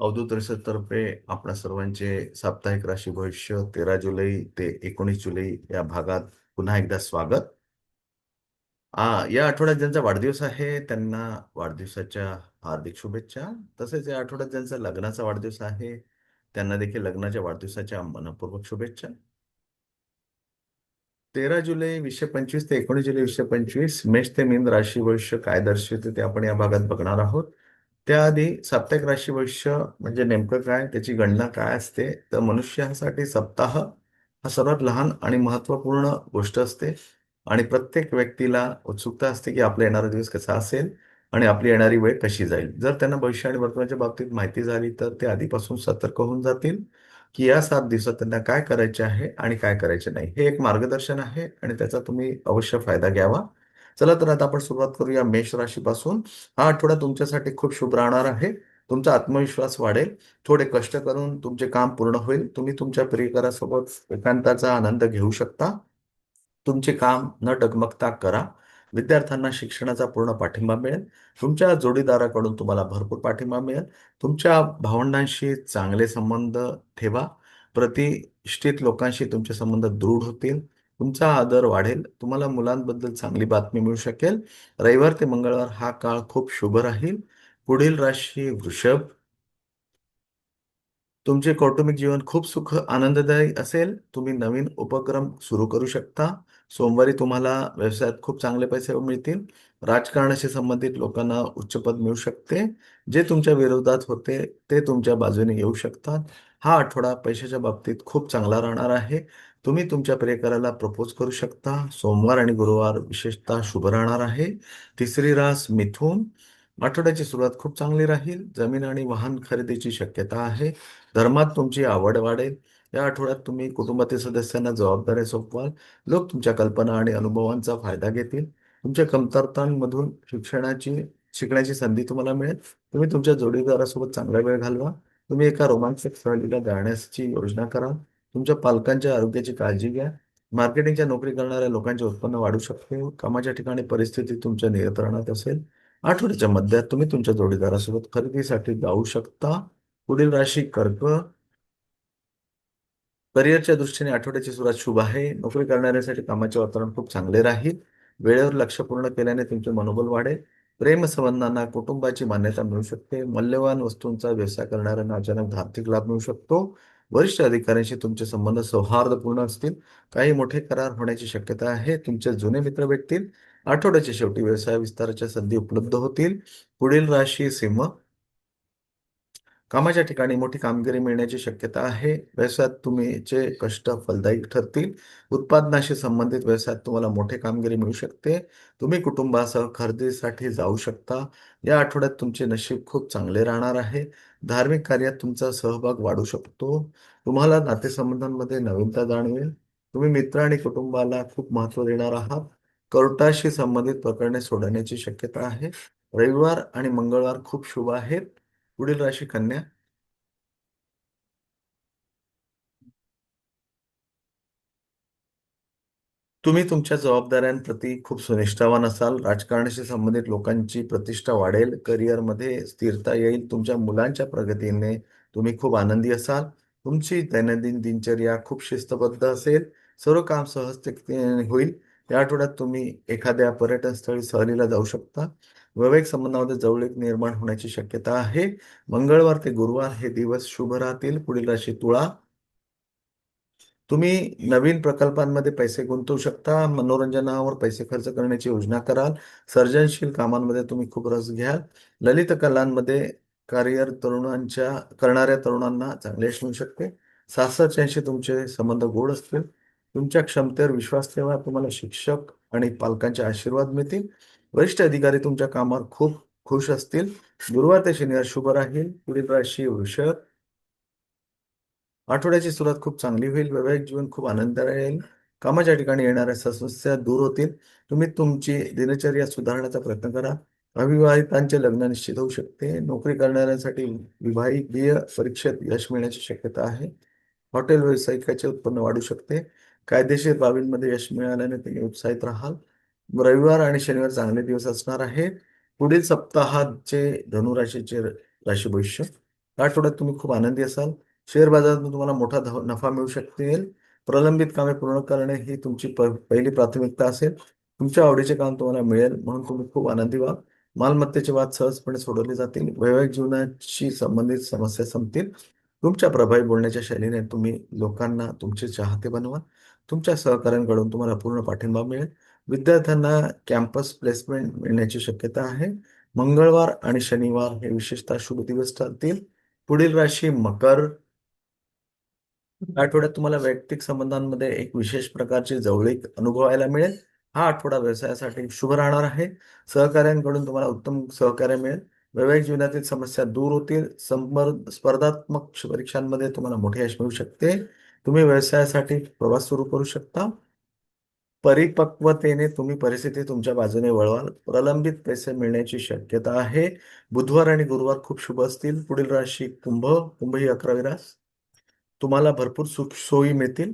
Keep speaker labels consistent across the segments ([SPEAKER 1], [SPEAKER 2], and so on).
[SPEAKER 1] अवधूत तर्फे आपल्या सर्वांचे साप्ताहिक राशी भविष्य तेरा जुलै ते एकोणीस जुलै या भागात पुन्हा एकदा स्वागत. आ या आठवड्यात ज्यांचा वाढदिवस आहे त्यांना वाढदिवसाच्या हार्दिक शुभेच्छा. तसेच या आठवड्यात ज्यांचा लग्नाचा वाढदिवस आहे त्यांना देखील लग्नाच्या वाढदिवसाच्या मनपूर्वक शुभेच्छा. तेरा जुलै वीसशे पंचवीस ते एकोणीस जुलै वीसशे पंचवीस मेष ते मीन राशी भविष्य काय दर्शवते ते आपण या भागात बघणार आहोत. त्याआधी साप्ताहिक राशी भविष्य म्हणजे नेमकं काय त्याची गणना काय असते? तर मनुष्यासाठी सप्ताह हा सर्वात लहान आणि महत्त्वपूर्ण गोष्ट असते. आणि प्रत्येक व्यक्तीला उत्सुकता असते की आपला येणारा दिवस कसा असेल आणि आपली येणारी वेळ कशी जाईल. जर त्यांना भविष्य आणि वर्तमानाच्या बाबतीत माहिती झाली तर ते आधीपासून सतर्क होऊन जातील की या सात दिवसात त्यांना काय करायचे आहे आणि काय करायचे नाही. हे एक मार्गदर्शन आहे आणि त्याचा तुम्ही अवश्य फायदा घ्यावा. चला तर आता आपण सुरुवात करूया मेष राशीपासून. हा आठवडा तुमच्यासाठी खूप शुभ राहणार आहे. तुमचा आत्मविश्वास वाढेल. थोडे कष्ट करून तुमचे काम पूर्ण होईल. तुम्ही तुमच्या प्रियकरासोबत एकांताचा आनंद घेऊ शकता. तुमचे काम न डगमगता करा. विद्यार्थ्यांना शिक्षणाचा पूर्ण पाठिंबा मिळेल. तुमच्या जोडीदाराकडून तुम्हाला भरपूर पाठिंबा मिळेल. तुमच्या भावंडांशी चांगले संबंध ठेवा. प्रतिष्ठित लोकांशी तुमचे संबंध दृढ होतील. तुमचा आदर वाढेल. तुम्हाला मुलांबद्दल चांगली बातमी मिळू शकेल. रविवार ते मंगळवार हा काळ खूप शुभ राहील. पुढील राशी वृषभ. तुमचे कौटुंबिक जीवन खूप सुख आनंददायी असेल. तुम्ही नवीन उपक्रम सुरू करू शकता. सोमवारी तुम्हाला व्यवसायात खूप चांगले पैसे मिळतील. राजकारणाशी संबंधित लोकांना उच्चपद मिळू शकते. जे तुमच्या विरोधात होते ते तुमच्या बाजूने येऊ शकतात. हा आठवडा पैशाच्या बाबतीत खूप चांगला राहणार आहे. तुम्ही तुमच्या प्रियकराला प्रपोज करू शकता. सोमवार आणि गुरुवार विशेषतः शुभ राहणार आहे. तिसरी रास मिथून. आठवड्याची सुरुवात खूप चांगली राहील. जमीन आणि वाहन खरेदीची शक्यता आहे. धर्मात तुमची आवड वाढेल. या आठवड्यात तुम्ही कुटुंबातील सदस्यांना जबाबदाऱ्या सोपवाल. लोक तुमच्या कल्पना आणि अनुभवांचा फायदा घेतील. तुमच्या कमतरतांमधून शिक्षणाची शिकण्याची संधी तुम्हाला मिळेल. तुम्ही तुमच्या जोडीदारासोबत चांगला वेळ घालवा. तुम्ही एका रोमांचक सहलीला जाण्याची योजना करा तुमच्या पालकांच्या आरोग्याची काळजी घ्या. मार्केटिंगच्या नोकरी करणाऱ्या लोकांचे उत्पन्न वाढू शकते. कामाच्या ठिकाणी परिस्थिती तुमच्या नियंत्रणात असेल. आठवड्याच्या मध्यात तुम्ही तुमच्या जोडीदारासोबत खरेदीसाठी जाऊ शकता. पुढील राशी कर्क. करिअरच्या दृष्टीने आठवड्याची सुरुवात शुभ आहे. नोकरी करणाऱ्यांसाठी कामाचे वातावरण खूप चांगले राहील. वेळेवर लक्ष पूर्ण केल्याने तुमचे मनोबल वाढेल. प्रेम संबंधांना कुटुंबाची मान्यता मिळू शकते. मौल्यवान वस्तूंचा व्यवसाय करणाऱ्यांना अचानक आर्थिक लाभ मिळू शकतो. वरिष्ठ अधिकाऱ्यांशी तुमचे संबंध सौहार्दपूर्ण असतील काही मोठे करार होण्याची शक्यता आहे तुमचे जुने मित्र भेटतील आठवड्याच्या शेवटी व्यवसाय विस्ताराच्या संधी उपलब्ध होतील पुढील राशी सिंह कामाच्या ठिकाणी मोठी कामगिरी मिळण्याची शक्यता आहे. व्यवसायात तुमचे कष्ट फलदायी ठरतील. उत्पादनाशी संबंधित व्यवसायात तुम्हाला मोठे कामगिरी मिळू शकते. तुम्ही कुटुंबासह खरेदीसाठी जाऊ शकता. या आठवड्यात तुमचे नशीब खूप चांगले राहणार आहे. धार्मिक कार्यात तुमचा सहभाग वाढू शकतो. तुम्हाला नातेसंबंधांमध्ये नवीनता जाणवेल. तुम्ही मित्र आणि कुटुंबाला खूप महत्त्व देणार आहात. कोर्टाशी संबंधित प्रकरणे सोडवण्याची शक्यता आहे. रविवार आणि मंगळवार खूप शुभ आहेत. पुढील राशी कन्या. तुम्ही तुमच्या जबाबदाऱ्यांप्रती खूप सुनिष्ठावान असाल. राजकारणाशी संबंधित लोकांची प्रतिष्ठा वाढेल. करिअरमध्ये स्थिरता येईल. तुमच्या मुलांच्या प्रगतीने तुम्ही खूप आनंदी असाल. तुमची दैनंदिन दिनचर्या खूप शिस्तबद्ध असेल. सर्व काम सहजतेने होईल. या आठवड्यात तुम्ही एखाद्या पर्यटन स्थळी सहलीला जाऊ शकता. वैवाहिक संबंधामध्ये जवळीक निर्माण होण्याची शक्यता आहे. मंगळवार ते गुरुवार हे दिवस शुभ राहतील. पुढील राशी तुळा. तुम्ही नवीन प्रकल्पांमध्ये पैसे गुंतवू शकता. मनोरंजनावर पैसे खर्च करण्याची योजना कराल. सर्जनशील कामांमध्ये तुम्ही खूप रस घ्याल. ललित कलांमध्ये करिअर तरुणांच्या करणाऱ्या तरुणांना चांगले यश मिळू शकते. सासरच्यांशी तुमचे संबंध गोड असतील. तुमच्या क्षमतेवर विश्वास ठेवा. तुम्हाला शिक्षक आणि पालकांचे आशीर्वाद मिळतील. वरिष्ठ अधिकारी तुमच्या कामावर खूप खुश असतील. गुरुवार ते शनिवार शुभ राहील. पुढील राशी वृषभ. आठवड्याची सुरुवात खूप चांगली होईल. वैवाहिक जीवन खूप आनंदाने राहील. कामाच्या ठिकाणी येणाऱ्या समस्या दूर होतील. तुम्ही तुमची दिनचर्या सुधारण्याचा प्रयत्न करा. अविवाहितांचे लग्न निश्चित होऊ शकते. नोकरी करणाऱ्यांसाठी विवाहिकीय परीक्षेत यश मिळण्याची शक्यता आहे. हॉटेल व्यावसायिकाचे उत्पन्न वाढू शकते. कायदेशीर बाबींमध्ये यश मिळाल्याने तुम्ही उत्साहित राहाल. रविवार आणि शनिवार चांगले दिवस असणार आहेत पुढील सप्ताहाचे धनुराशीचे राशी भविष्य या आठवड्यात तुम्ही खूप आनंदी असाल. शेअर बाजारातून तुम्हाला मोठा ध- नफा मिळू शकतील प्रलंबित कामे पूर्ण करणे ही तुमची प- पहिली प्राथमिकता असेल. तुमच्या आवडीचे काम तुम्हाला मिळेल म्हणून तुम्ही खूप आनंदी व्हा. मालमत्तेचे वाद सहजपणे सोडवले जातील. वैवाहिक जीवनाशी संबंधित समस्या संपतील. तुमच्या प्रभावी बोलण्याच्या शैलीने तुम्ही लोकांना तुमचे चाहते बनवा. तुमच्या सहकाऱ्यांकडून तुम्हाला पूर्ण पाठिंबा मिळेल. विद्यार्थ्यांना कॅम्पस प्लेसमेंट मिळण्याची शक्यता आहे. मंगळवार आणि शनिवार हे विशेषतः शुभ दिवस ठरतील. पुढील राशी मकर. आठवड्यात तुम्हाला वैयक्तिक संबंधांमध्ये एक विशेष प्रकारची जवळीक अनुभवायला मिळेल. हा आठवडा व्यवसायासाठी शुभ राहणार आहे. सहकाऱ्यांकडून तुम्हाला उत्तम सहकार्य मिळेल. वैवाहिक जीवनातील समस्या दूर होतील. स्पर्धात्मक परीक्षांमध्ये तुम्हाला मोठे यश मिळू शकते. तुम्ही व्यवसायासाठी प्रवास सुरू करू शकता. परिपक्वतेने तुम्ही परिस्थिती तुमच्या बाजूने वळवाल. प्रलंबित पैसे मिळण्याची शक्यता आहे. बुधवार आणि गुरुवार खूप शुभ असतील. पुढील राशी कुंभ कुंभ ही अकरावी रास तुम्हाला भरपूर सुख सोयी मिळतील.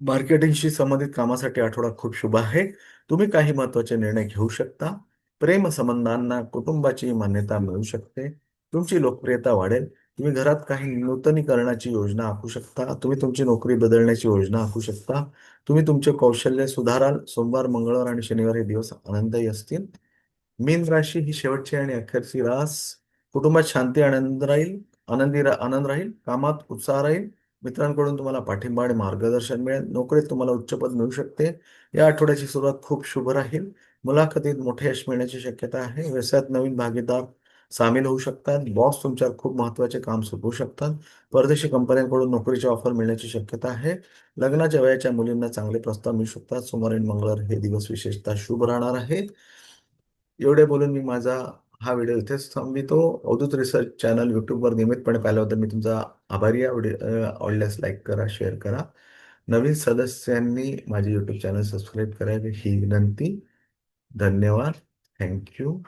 [SPEAKER 1] मार्केटिंगशी संबंधित कामासाठी आठवडा खूप शुभ आहे. तुम्ही काही महत्त्वाचे निर्णय घेऊ शकता. प्रेम संबंधांना कुटुंबाची मान्यता मिळू शकते. तुमची लोकप्रियता वाढेल. तुम्ही घरात काही नूतनीकरणाची योजना आखू शकता तुम्ही तुमची नोकरी बदलण्याची योजना आखू शकता तुम्ही तुमचे कौशल्य सुधाराल सोमवार मंगळवार आणि शनिवार हे दिवस आनंददायी असतील. मीन राशी ही शेवटची आणि अखेरची रास. कुटुंबात शांती आनंद राहील आनंदी रा- आनंद राहील कामात उत्साह राहील मित्रांकडून तुम्हाला पाठिंबा आणि मार्गदर्शन मिळेल नोकरीत तुम्हाला उच्च पद मिळू शकते. या आठवड्याची सुरुवात खूप शुभ राहील. मुलाखतीत मोठे यश मिळण्याची शक्यता आहे. व्यवसायात नवीन भागीदार सामील होऊ शकतात. बॉस तुमच्यावर खूप महत्त्वाचे काम सोपवू शकतात. परदेशी कंपन्यांकडून नोकरीची ऑफर मिळण्याची शक्यता आहे. लग्नाच्या वयाच्या मुलींना चांगले प्रस्ताव मिळू शकतात. सोमवार आणि मंगळवार हे दिवस विशेषतः शुभ राहणार आहेत. एवढे बोलून मी माझा हा व्हिडिओ इथेच थांबवितो. अवधूत रिसर्च चॅनल यूट्यूबवर नियमितपणे पाहिल्याबद्दल मी तुमचा आभारी आहे. आवडल्यास लाईक करा शेअर करा. नवीन सदस्यांनी माझे यूट्यूब चॅनल सबस्क्राईब करावे ही विनंती. धन्यवाद. थँक्यू.